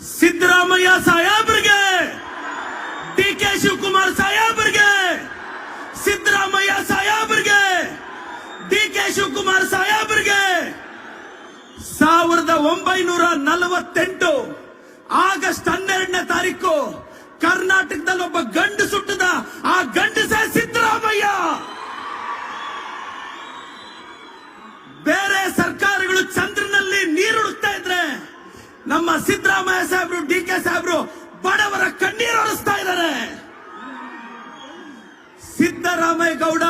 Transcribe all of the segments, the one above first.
ಸಿದ್ದರಾಮಯ್ಯ ಸಾಹೇಬ್ರಿಗೆ D K Shivakumar ಸಾಹೇಬ್ರಿಗೆ, ಸಿದ್ದರಾಮಯ್ಯ ಸಾಹೇಬ್ರಿಗೆ ಡಿ ಕೆ ಶಿವಕುಮಾರ್ ಸಾಹೇಬ್ರಿಗೆ ಸಾವಿರದ ಒಂಬೈನೂರ ನಲವತ್ತೆಂಟು ಆಗಸ್ಟ್ ಹನ್ನೆರಡನೇ ತಾರೀಕು ಕರ್ನಾಟಕದಲ್ಲಿ ಒಬ್ಬ ಗಂಡು ಸುಟ್ಟದ, ಆ ಗಂಡಸೇ ಸಿದ್ದರಾಮಯ್ಯ. ಬೇರೆ ಸರ್ಕಾರಗಳು ಚಂದ್ರನಲ್ಲಿ ನೀರುಡುತ್ತಾ ಇದ್ರೆ ನಮ್ಮ ಸಿದ್ದರಾಮಯ್ಯ ಸಾಹೇಬ್ರು ಡಿ ಕೆ ಸಾಹೇಬ್ರು ಬಡವರ ಕಣ್ಣೀರು ಒರೆಸ್ತಾ ಇದ್ದಾರೆ ಸಿದ್ದರಾಮಯ್ಯ ಗೌಡ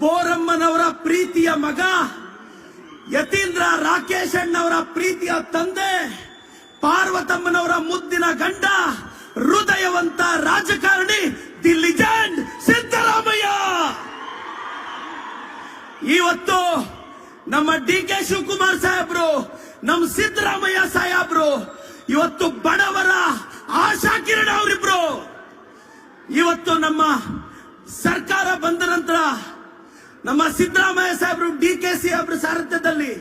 ಬೋರಮ್ಮನವರ ಪ್ರೀತಿಯ ಮಗ, ಯತೀಂದ್ರ ರಾಕೇಶ್ ಅಣ್ಣವರ ಪ್ರೀತಿಯ ತಂದೆ, ಪಾರ್ವತಮ್ಮನವರ ಮುದ್ದಿನ ಗಂಡ, ಹೃದಯವಂತ ರಾಜಕಾರಣಿ ದಿ ಲಿಜೆಂಡ್ ಸಿದ್ದರಾಮಯ್ಯ. ಇವತ್ತು ನಮ್ಮ ಡಿ ಕೆ ಶಿವಕುಮಾರ್ ಸಾಹೇಬ್ರು ನಮ್ಮ ಸಿದ್ದರಾಮಯ್ಯ ಸಾಹೇಬ್ರು, ಇವತ್ತು ಬಡವರ ಆಶಾ ಕಿರಣ ಅವರಿಬ್ರು. ಇವತ್ತು ನಮ್ಮ ಸರ್ಕಾರ ಬಂದ ನಂತರ ನಮ್ಮ ಸಿದ್ದರಾಮಯ್ಯ ಸಾಹೇಬರು ಡಿ ಕೆ ಸಿ ಅವರ ಸಾರಥ್ಯದಲ್ಲಿ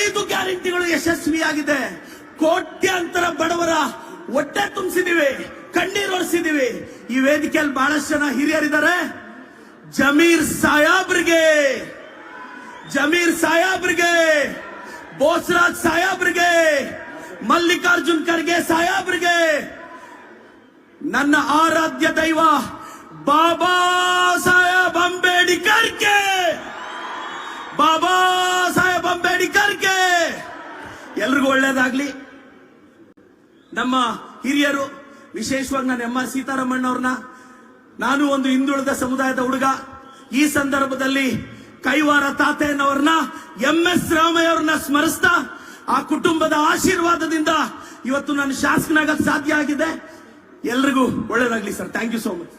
ಐದು ಗ್ಯಾರಂಟಿಗಳು ಯಶಸ್ವಿಯಾಗಿದೆ. ಕೋಟ್ಯಾಂತರ ಬಡವರ ಹೊಟ್ಟೆ ತುಂಬಿಸಿದೀವಿ, ಕಣ್ಣೀರು ಒರೆಸಿದೀವಿ. ಈ ವೇದಿಕೆಯಲ್ಲಿ ಬಹಳಷ್ಟು ಜನ ಹಿರಿಯರಿದ್ದಾರೆ. ಜಮೀರ್ ಸಾಯಾಬ್ರಿಗೆ ಜಮೀರ್ ಸಾಯಾಬ್ರಿಗೆ ಬೋಸ್ರಾಜ್ ಸಾಯಾಬ್ರಿಗೆ ಮಲ್ಲಿಕಾರ್ಜುನ್ ಖರ್ಗೆ ಸಾಯಾಬ್ರಿಗೆ ನನ್ನ ಆರಾಧ್ಯ ದೈವ ಬಾಬಾ ಎಲ್ರಿಗೂ ಒಳ್ಳೇದಾಗ್ಲಿ. ನಮ್ಮ ಹಿರಿಯರು, ವಿಶೇಷವಾಗಿ ನಾನು ಎಂ ಆರ್ ಸೀತಾರಾಮಣ್ಣವ್ರನ್ನ, ನಾನು ಒಂದು ಹಿಂದುಳಿದ ಸಮುದಾಯದ ಹುಡುಗ. ಈ ಸಂದರ್ಭದಲ್ಲಿ ಕೈವಾರ ತಾತೆಯನ್ನವ್ರನ್ನ ಎಂ ಎಸ್ ರಾಮಯ್ಯ ಅವ್ರನ್ನ ಸ್ಮರಿಸ್ತಾ, ಆ ಕುಟುಂಬದ ಆಶೀರ್ವಾದದಿಂದ ಇವತ್ತು ನಾನು ಶಾಸಕನಾಗಕ್ಕೆ ಸಾಧ್ಯ ಆಗಿದೆ. ಎಲ್ರಿಗೂ ಒಳ್ಳೇದಾಗ್ಲಿ sir. Thank you so much